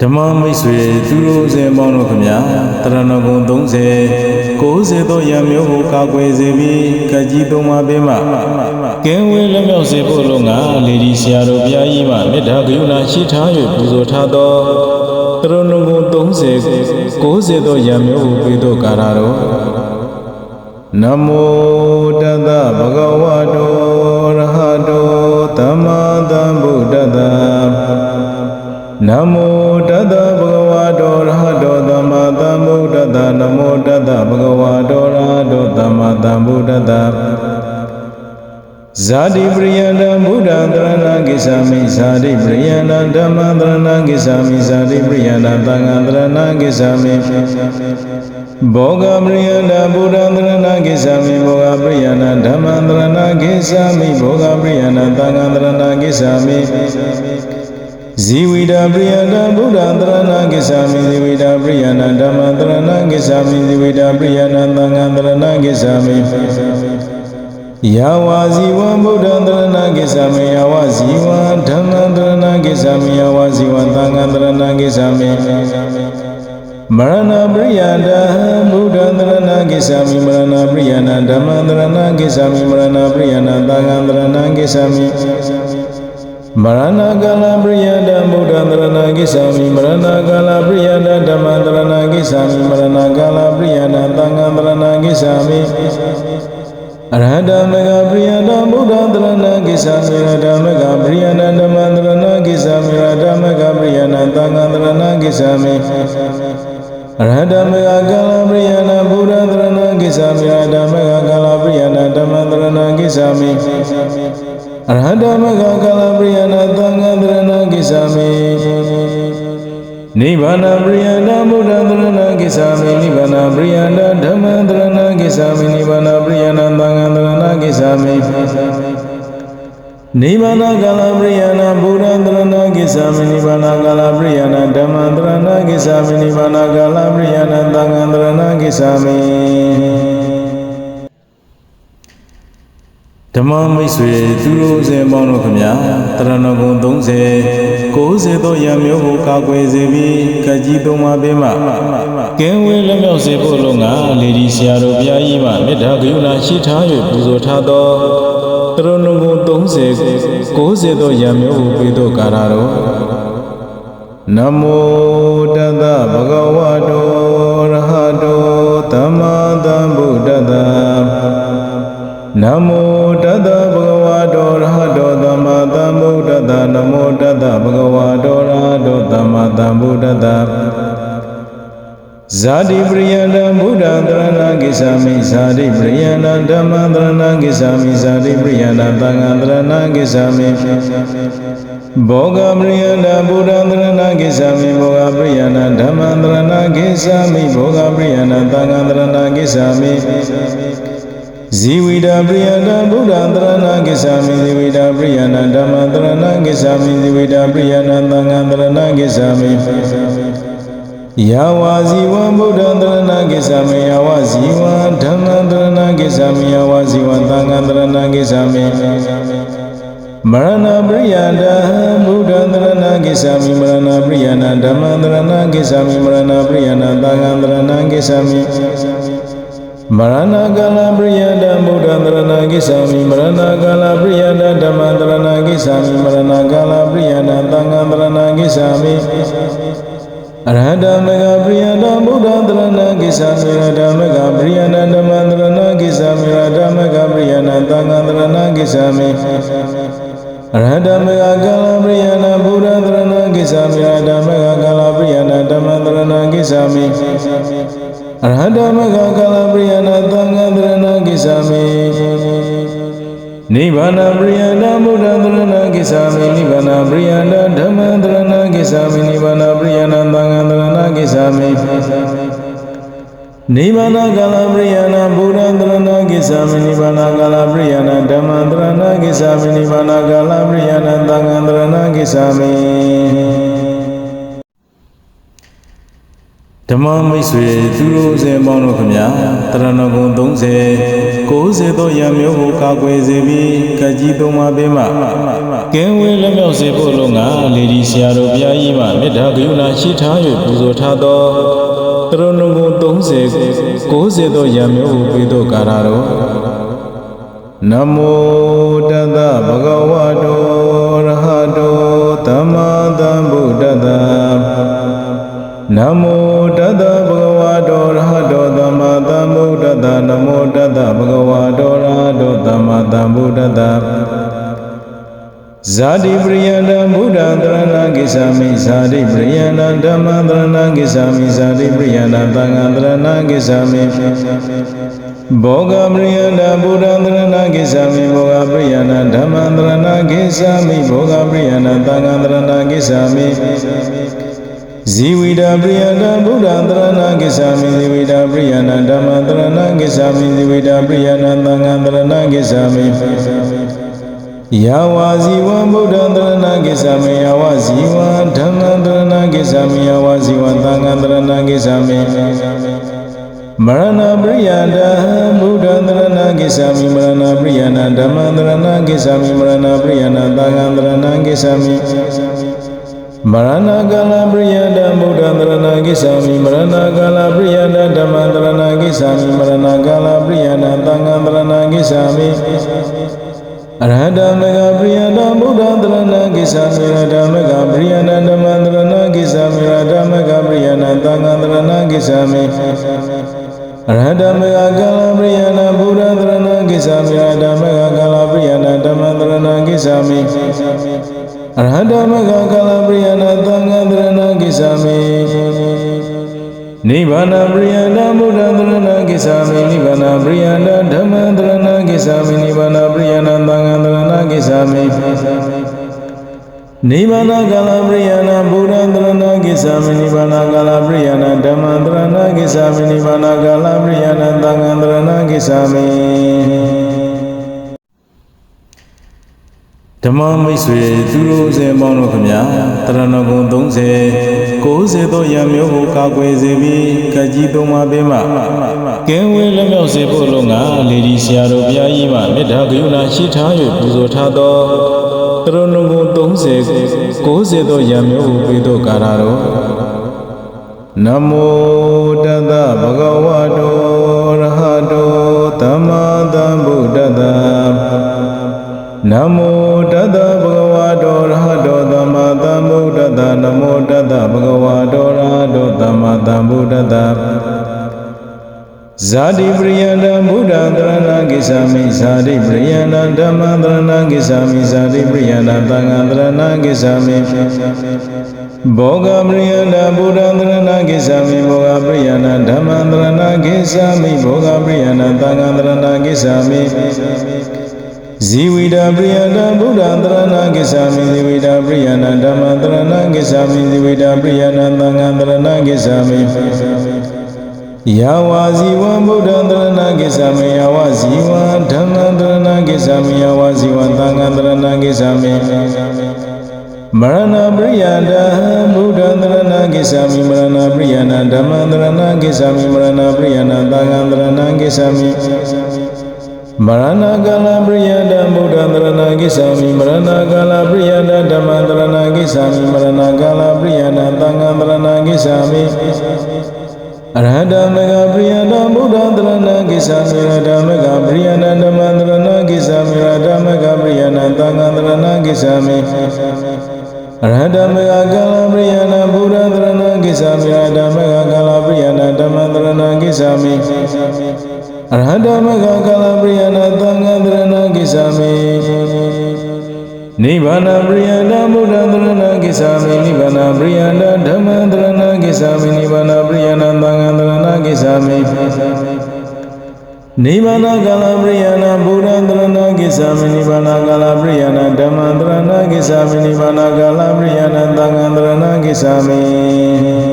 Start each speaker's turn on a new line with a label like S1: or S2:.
S1: ဓမ္မမိတ်ဆွေသူတို့စင်ပေါင်းတို့ခမညာတရဏဂုံ30 90သောရံမျိုးကိုကာကွယ်စေပြီးကကြီးသုံးပါးပေးမှကင်းဝေးလက်မြောက်စေဖို့လုံငါလေဒီဆရာတို့ဘုရားကြီးမှမေတ္တာကရုဏာရှိထား၍ပူဇော်ထားသောတရဏဂုံ30 90သောရံမျိုးကိုပေးသောကာရတော်နမောတတဗုဒ္ဓဝါတောရဟတောသမ္မာသမ္ဗုဒ္ဓတ္တ နမောတတ္တဗုဒ္ဓဝါတောရဟတောသမ္မာသမ္ဗုဒ္ဓတ္တနမောတတ္တဗုဒ္ဓဝါတောရဟတောသမ္မာသမ္ဗုဒ္ဓတ္တဇာတိပရိယန္တဘုဒ္ဓံတရဏံကိသာမိဇာတိပရိယန္တဓမ္မံတရဏံကိသာမိဇာတိပရိယန္တသံဃံတရဏံကိသာမိဘောဂပရိယန္တဘုဒ္ဓံတရဏံကိသာမိဘောဂပရိယန္တဓမ္မံတရဏံကိသာမိဘောဂပရိယန္တသံဃံတရဏံကိသာမိ ဇီဝိတာပရိယနာဗုဒ္ဓံတရဏကိစ္ဆာမိဇီဝိတာပရိယနာဓမ္မံတရဏကိစ္ဆာမိဇီဝိတာပရိယနာသံဃံတရဏကိစ္ဆာမိယာဝဇီဝံဗုဒ္ဓံတရဏကိစ္ဆာမိယာဝဇီဝံဓမ္မံတရဏကိစ္ဆာမိယာဝဇီဝံသံဃံတရဏကိစ္ဆာမိမရဏပရိယတာဗုဒ္ဓံတရဏကိစ္ဆာမိမရဏပရိယနာဓမ္မံတရဏကိစ္ဆာမိမရဏပရိယနာသံဃံတရဏကိစ္ဆာမိ မရဏကာလပရိယတဗုဒ္ဓံတရဏကိစ္ဆာမိမရဏကာလပရိယတဓမ္မံတရဏကိစ္ဆာမိမရဏကာလပရိယတသံဃံတရဏကိစ္ဆာမိအရဟတမေဃပရိယတဗုဒ္ဓံတရဏကိစ္ဆာမိရတမေဃပရိယတဓမ္မံတရဏကိစ္ဆာမိရတမေဃပရိယတသံဃံတရဏကိစ္ဆာမိအရဟတမေဃကာလပရိယတဗုဒ္ဓံတရဏကိစ္ဆာမိရတမေဃကာလပရိယတဓမ္မံတရဏကိစ္ဆာမိ အရဟတမဂကာလပရိယနာသံဃာတရဏကိစ္ဆာမိနိဗ္ဗာန်ပရိယနာဘုဒ္ဓတရဏကိစ္ဆာမိနိဗ္ဗာန်ပရိယနာဓမ္မတရဏကိစ္ဆာမိနိဗ္ဗာန်ပရိယနာသံဃာတရဏကိစ္ဆာမိနိဗ္ဗာန်ကာလပရိယနာဘုဒ္ဓတရဏကိစ္ဆာမိနိဗ္ဗာန်ကာလပရိယနာဓမ္မတရဏကိစ္ဆာမိနိဗ္ဗာန်ကာလပရိယနာသံဃာတရဏကိစ္ဆာမိ ဓမ္မမိတ်ဆွေသူတို့စင်ပေါင်းတို့ခမညာတရဏဂုံ30 90သောရံမျိုးကိုကာကွယ်စေပြီးကကြီးသုံးပါးပေးမှကင်းဝေးလက်မြောက်စေဖို့လုံငါလေဒီဆရာတို့ဘုရားကြီးမှမေတ္တာကရုဏာရှိထား၍ပူဇော်ထားသောတရဏဂုံ30 90သောရံမျိုးကိုပေးသောကာရတော်နမောတတ္တဗုဒ္ဓဝါတောရဟတောသမ္မာသမ္ဗုဒ္ဓတ္တနမော တတ္တဗုဒ္ဓဝါတောရဟတောသမ္မာသမ္ဗုဒ္ဓတ္တနမောတတ္တဗုဒ္ဓဝါတောရဟတောသမ္မာသမ္ဗုဒ္ဓတ္တဇာတိပရိယန္တဘုဒ္ဓံတရဏကိစ္ဆာမိဇာတိပရိယန္တဓမ္မံတရဏကိစ္ဆာမိဇာတိပရိယန္တသံဃံတရဏကိစ္ဆာမိဘောဂပရိယန္တဘုဒ္ဓံတရဏကိစ္ဆာမိဘောဂပရိယန္တဓမ္မံတရဏကိစ္ဆာမိဘောဂပရိယန္တသံဃံတရဏကိစ္ဆာမိ ဇီဝိတာပရိယတဗုဒ္ဓံတရဏကိစ္ဆာမိဇီဝိတာပရိယနာဓမ္မံတရဏကိစ္ဆာမိဇီဝိတာပရိယနာသံဃံတရဏကိစ္ဆာမိယာဝဇီဝံဗုဒ္ဓံတရဏကိစ္ဆာမိယာဝဇီဝံဓမ္မံတရဏကိစ္ဆာမိယာဝဇီဝံသံဃံတရဏကိစ္ဆာမိမရဏပရိယတဗုဒ္ဓံတရဏကိစ္ဆာမိမရဏပရိယနာဓမ္မံတရဏကိစ္ဆာမိမရဏပရိယနာသံဃံတရဏကိစ္ဆာမိ မရဏကာလပရိယတဗုဒ္ဓံတရဏကိစ္ဆာမိမရဏကာလပရိယတဓမ္မံတရဏကိစ္ဆာမိမရဏကာလပရိယတသံဃံတရဏကိစ္ဆာမိအရဟတမေဃပရိယတဗုဒ္ဓံတရဏကိစ္ဆာမိရတမေဃပရိယတဓမ္မံတရဏကိစ္ဆာမိရတမေဃပရိယတသံဃံတရဏကိစ္ဆာမိအရဟတမေဃကာလပရိယတဗုဒ္ဓံတရဏကိစ္ဆာမိရတမေဃကာလပရိယတဓမ္မံတရဏကိစ္ဆာမိအရဟတမဂကာလပရိယနာသံဃာတရဏကိစ္ဆာမိနိဗ္ဗာန်ပရိယနာဘုဒ္ဓတရဏကိစ္ဆာမိနိဗ္ဗာန်ပရိယနာဓမ္မတရဏကိစ္ဆာမိနိဗ္ဗာန်ပရိယနာသံဃာတရဏကိစ္ဆာမိနိဗ္ဗာန်ကာလပရိယနာဘုဒ္ဓတရဏကိစ္ဆာမိနိဗ္ဗာန်ကာလပရိယနာဓမ္မတရဏကိစ္ဆာမိနိဗ္ဗာန်ကာလပရိယနာသံဃာတရဏကိစ္ဆာမိ ဓမ္မမိတ်ဆွေသူတို့စင်ပေါင်းတို့ခမညာတရဏဂုံ30 60သောယံမျိုးကိုကာကွယ်စေပြီးကကြီးသုံးပါးပေးမှကင်းဝေးလက်မြောက်စေဖို့လုံငါလေဒီဆရာတော်ဘုရားကြီးမှမေတ္တာကရုဏာရှိထား၍ပူဇော်ထားသောတရုံငုံ30 60သောယံမျိုးကိုပေးသောကာရတော်နမောတတဗုဒ္ဓဝါတောရဟတောသမ္မာသမ္ဗုဒ္ဓတ္တ နမောတတဗုဒ္ဓဝါတောရဟတောသမ္မာသမ္ဗုဒ္ဓတ္တနမောတတဗုဒ္ဓဝါတောရဟတောသမ္မာသမ္ဗုဒ္ဓတ္တဇာတိပရိယန္တဘုဒ္ဓံတရဏံကိသာမိဇာတိပရိယန္တဓမ္မံတရဏံကိသာမိဇာတိပရိယန္တသံဃံတရဏံကိသာမိဘောဂပရိယန္တဘုဒ္ဓံတရဏံကိသာမိဘောဂပရိယန္တဓမ္မံတရဏံကိသာမိဘောဂပရိယန္တသံဃံတရဏံကိသာမိ ဇီဝိတာပရိယန္တဘုဒ္ဓံတရဏံကိသာမိဇီဝိတာပရိယန္တဓမ္မံတရဏံကိသာမိဇီဝိတာပရိယန္တသံဃံတရဏံကိသာမိယာဝဇီဝံဗုဒ္ဓံတရဏကိသမေယာဝဇီဝံဓမ္မံတရဏကိသမေယာဝဇီဝံသံဃံတရဏကိသမေမရဏပရိယတဘုဒ္ဓံတရဏကိသမေမရဏပရိယနာဓမ္မံတရဏကိသမေမရဏပရိယနာသံဃံတရဏကိသမေ မရဏကာလပရိယတဘုဒ္ဓံတရဏကိသမေမရဏကာလပရိယတဓမ္မံတရဏကိသမေမရဏကာလပရိယနာသံဃံတရဏကိသမေအရဟတမေဃပရိယတဗုဒ္ဓတရဏကိသမေရတမေဃပရိယတဓမ္မတရဏကိသမေရတမေဃပရိယတသံဃတရဏကိသမေအရဟတမေဃကာလပရိယတဗုဒ္ဓတရဏကိသမေရတမေဃကာလပရိယတဓမ္မတရဏကိသမေ အရဟတမေဃကာလပရိယတသံဃတရဏကိသမေနိဗ္ဗာန်ပရိယတဗုဒ္ဓသရဏကိသာမိနိဗ္ဗာန်ပရိယတဓမ္မသရဏကိသာမိနိဗ္ဗာန်ပရိယတသံဃာသရဏကိသာမိနိဗ္ဗာန်ကာလပရိယနာဘုရားသရဏကိသာမိနိဗ္ဗာန်ကာလပရိယနာဓမ္မသရဏကိသာမိနိဗ္ဗာန်ကာလပရိယနာသံဃာသရဏကိသာမိ ဓမ္မမိတ်ဆွေသူတို့အစဉ်ပေါင်းတို့ခမညာတရဏဂုံ30 90သောယံမျိုးကိုကာကွယ်စေပြီးကကြီးသုံးပါးပေးမှကင်းဝေးလက်မြောက်စေဖို့လုံငါလေဒီဆရာတော်ဘုရားကြီးမှမေတ္တာကရုဏာရှိထား၍ပူဇော်ထားသောတရဏဂုံ30 90သောယံမျိုးကိုပေးသောကာရတော်နမောတတဗုဒ္ဓဝါတောရဟတောသမ္မာသမ္ဗုဒ္ဓတ္တနမော တတဗုဒ္ဓဝါတောရဟတောသမ္မာသမ္ဗုဒ္ဓတ္တနမောတတဗုဒ္ဓဝါတောရဟတောသမ္မာသမ္ဗုဒ္ဓတ္တဇာတိပရိယန္တဘုဒ္ဓံတရဏကိသာမိဇာတိပရိယန္တဓမ္မံတရဏကိသာမိဇာတိပရိယန္တသံဃံတရဏကိသာမိဘောဂပရိယန္တဘုဒ္ဓံတရဏကိသာမိဘောဂပရိယန္တဓမ္မံတရဏကိသာမိဘောဂပရိယန္တသံဃံတရဏကိသာမိ ဇီဝိတာပရိယတဗုဒ္ဓံတရဏကိသာမိဇီဝိတာပရိယတဓမ္မံတရဏကိသာမိဇီဝိတာပရိယတသံဃံတရဏကိသာမိယာဝဇီဝံဗုဒ္ဓံတရဏကိသာမိယာဝဇီဝံဓမ္မံတရဏကိသာမိယာဝဇီဝံသံဃံတရဏကိသာမိမရဏပရိယတဗုဒ္ဓံတရဏကိသာမိမရဏပရိယနာဓမ္မံတရဏကိသာမိမရဏပရိယနာသံဃံတရဏကိသာမိ မရဏကာလပရိယတဗုဒ္ဓံတရဏကိသာမိမရဏကာလပရိယတဓမ္မံတရဏကိသာမိမရဏကာလပရိယနာသံဃံတရဏကိသာမိအရဟတမေဃပရိယတဗုဒ္ဓံတရဏကိသာမိရတမေဃပရိယနာဓမ္မံတရဏကိသာမိရတမေဃပရိယနာသံဃံတရဏကိသာမိအရဟတမေဃကာလပရိယနာဘုရားတရဏကိသာမိရတမေဃကာလပရိယနာဓမ္မံတရဏကိသာမိ အရဟတမဂကာလပရိယနာသံဃာတရဏကိသာမိနိဗ္ဗာန်ပရိယနာဘုဒ္ဓတရဏကိသာမိနိဗ္ဗာန်ပရိယနာဓမ္မတရဏကိသာမိနိဗ္ဗာန်ပရိယနာသံဃာတရဏကိသာမိနိဗ္ဗာန်ကာလပရိယနာဘုရားတရဏကိသာမိနိဗ္ဗာန်ကာလပရိယနာဓမ္မတရဏကိသာမိနိဗ္ဗာန်ကာလပရိယနာသံဃာတရဏကိသာမိ